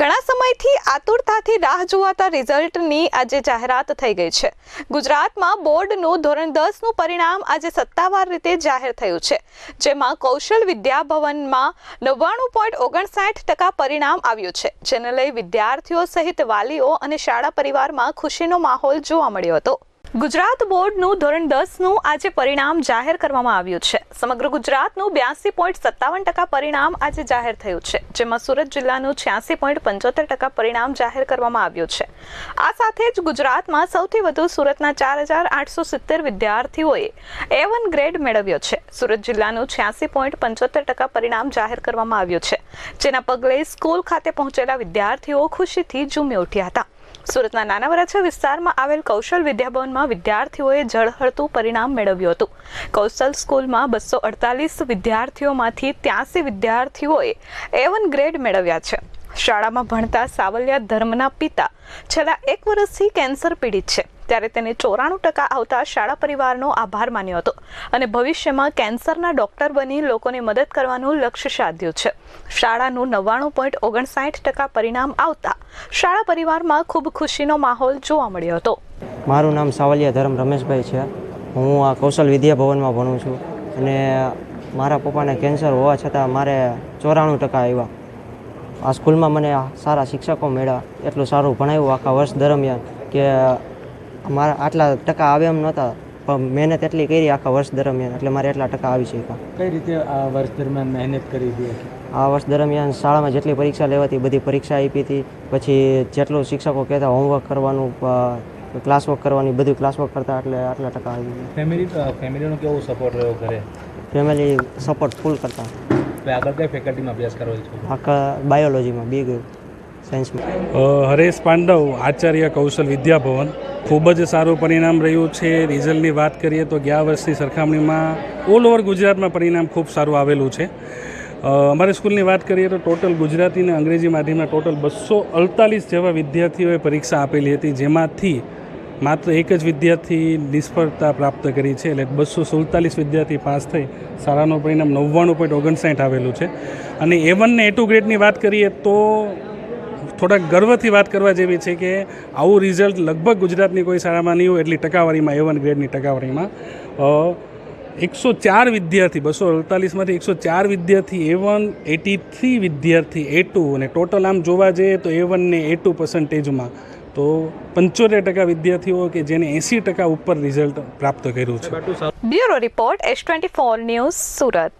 ઘણા સમયથી આતુરતાથી રાહ જોવાતા રિઝલ્ટની આજે જાહેરાત થઈ ગઈ છે. ગુજરાતમાં બોર્ડનું ધોરણ દસનું પરિણામ આજે સત્તાવાર રીતે જાહેર થયું છે. જેમાં કૌશલ વિદ્યાભવનમાં નવ્વાણું પોઈન્ટ ઓગણસાઠ ટકા પરિણામ આવ્યું છે, જેને લઈ વિદ્યાર્થીઓ સહિત વાલીઓ અને શાળા પરિવારમાં ખુશીનો માહોલ જોવા મળ્યો હતો. ગુજરાત બોર્ડનું ધોરણ દસનું આજે પરિણામ જાહેર કરવામાં આવ્યું છે. સમગ્ર ગુજરાતનું બ્યાસી પોઈન્ટ સત્તાવન ટકા પરિણામ આજે જાહેર થયું છે, જેમાં સુરત જિલ્લાનું છ્યાસી પોઈન્ટ પંચોતેર ટકા પરિણામ જાહેર કરવામાં આવ્યું છે. આ સાથે જ ગુજરાતમાં સૌથી વધુ સુરતના ચાર હજાર આઠસો સિત્તેર વિદ્યાર્થીઓએ એ વન ગ્રેડ મેળવ્યો છે. સુરત જિલ્લાનું છ્યાસી પોઈન્ટ પંચોતેર ટકા પરિણામ જાહેર કરવામાં આવ્યું છે, જેના પગલે સ્કૂલ ખાતે પહોંચેલા વિદ્યાર્થીઓ ખુશીથી ઝૂમી ઉઠ્યા હતા. સુરતના નાના વરાછા વિસ્તારમાં આવેલ કૌશલ વિદ્યાભવનમાં વિદ્યાર્થીઓએ ઝળહળતું પરિણામ મેળવ્યું હતું. કૌશલ સ્કૂલમાં બસો અડતાલીસ વિદ્યાર્થીઓમાંથી ત્યાંસી વિદ્યાર્થીઓએ એ વન ગ્રેડ મેળવ્યા છે. શાળામાં ભણતા સાવલિયા ધર્મના પિતા છેલ્લા એક વર્ષથી કેન્સર પીડિત છે. ત્યારે તેને ચોરાણું ટકા આવતા શાળા પરિવારનો આભાર માન્યો હતો અને ભવિષ્યમાં કેન્સરના ડોક્ટર બની લોકોને મદદ કરવાનું લક્ષ્ય સાધ્યું છે. શાળાનું નવ્વાણું પોઈન્ટ ઓગણસાઠ ટકા પરિણામ આવતા શાળા પરિવારમાં ખૂબ ખુશીનો માહોલ જોવા મળ્યો હતો. મારું નામ સાવલિયા ધર્મ રમેશભાઈ છે. હું આ કૌશલ વિદ્યા ભવનમાં ભણું છું અને મારા પપ્પાને કેન્સર હોવા છતાં મારે ચોરાણું ટકા આવ્યા. આ સ્કૂલમાં મને સારા શિક્ષકો મળ્યા એટલું સારું ભણાવ્યું આખા વર્ષ દરમિયાન કે મારા આટલા ટકા આવે એમ નહોતા પણ મહેનત એટલી કરી આખા વર્ષ દરમિયાન એટલે મારે એટલા ટકા આવી શક્યા. કઈ રીતે આ વર્ષ દરમિયાન મહેનત કરી હતી? આ વર્ષ દરમિયાન શાળામાં જેટલી પરીક્ષા લેવાતી બધી પરીક્ષા આપી હતી પછી જેટલું શિક્ષકો કહેતા હોમવર્ક કરવાનું ક્લાસ વર્ક કરવાની બધું ક્લાસ વર્ક કરતા એટલે આટલા ટકા આવી ગયા. ફેમિલી ફેમિલીનો કેવો સપોર્ટ રહ્યો ઘરે? ફેમિલી સપોર્ટ ફૂલ કરતા. તો આગળ કઈ ફેકલ્ટીમાં અભ્યાસ કરો છો? આખા બાયોલોજીમાં બી ગ્રુપ સાયન્સમાં હરેશ પાંડવ આચાર્ય કૌશલ વિદ્યાભવન. ખૂબ જ સારું પરિણામ રહ્યું છે. રિઝલ્ટની વાત કરીએ તો ગયા વર્ષની સરખામણીમાં ઓલ ઓવર ગુજરાતમાં પરિણામ ખૂબ સારું આવેલું છે. અમારી સ્કૂલની વાત કરીએ તો ટોટલ ગુજરાતી અને અંગ્રેજી માધ્યમના ટોટલ બસો અડતાલીસ જેવા વિદ્યાર્થીઓએ પરીક્ષા આપેલી હતી જેમાંથી માત્ર એક જ વિદ્યાર્થી નિષ્ફળતા પ્રાપ્ત કરી છે. એટલે બસો સુડતાલીસ વિદ્યાર્થી પાસ થઈ. શાળાનું પરિણામ નવ્વાણું પોઈન્ટ ઓગણસાઠ આવેલું છે. અને એ વન એ ટુ ગ્રેડની વાત કરીએ તો થોડાક ગર્વથી વાત કરવા જેવી છે કે આવું રિઝલ્ટ લગભગ ગુજરાતની કોઈ શાળામાં નહીં હોય એટલી ટકાવારીમાં એ વન ગ્રેડની ટકાવારીમાં. એકસો ચાર વિદ્યાર્થી, બસો અડતાલીસમાંથી એકસો ચાર વિદ્યાર્થી એ વન એટી થ્રી વિદ્યાર્થી એ ટુ અને ટોટલ આમ જોવા જઈએ તો એ વન ને એ ટુ પર્સન્ટેજમાં તો પંચોતેર ટકા વિદ્યાર્થીઓ કે જેને એંસી ટકા ઉપર રિઝલ્ટ પ્રાપ્ત કર્યું છે. Bureau report S twenty four news Surat.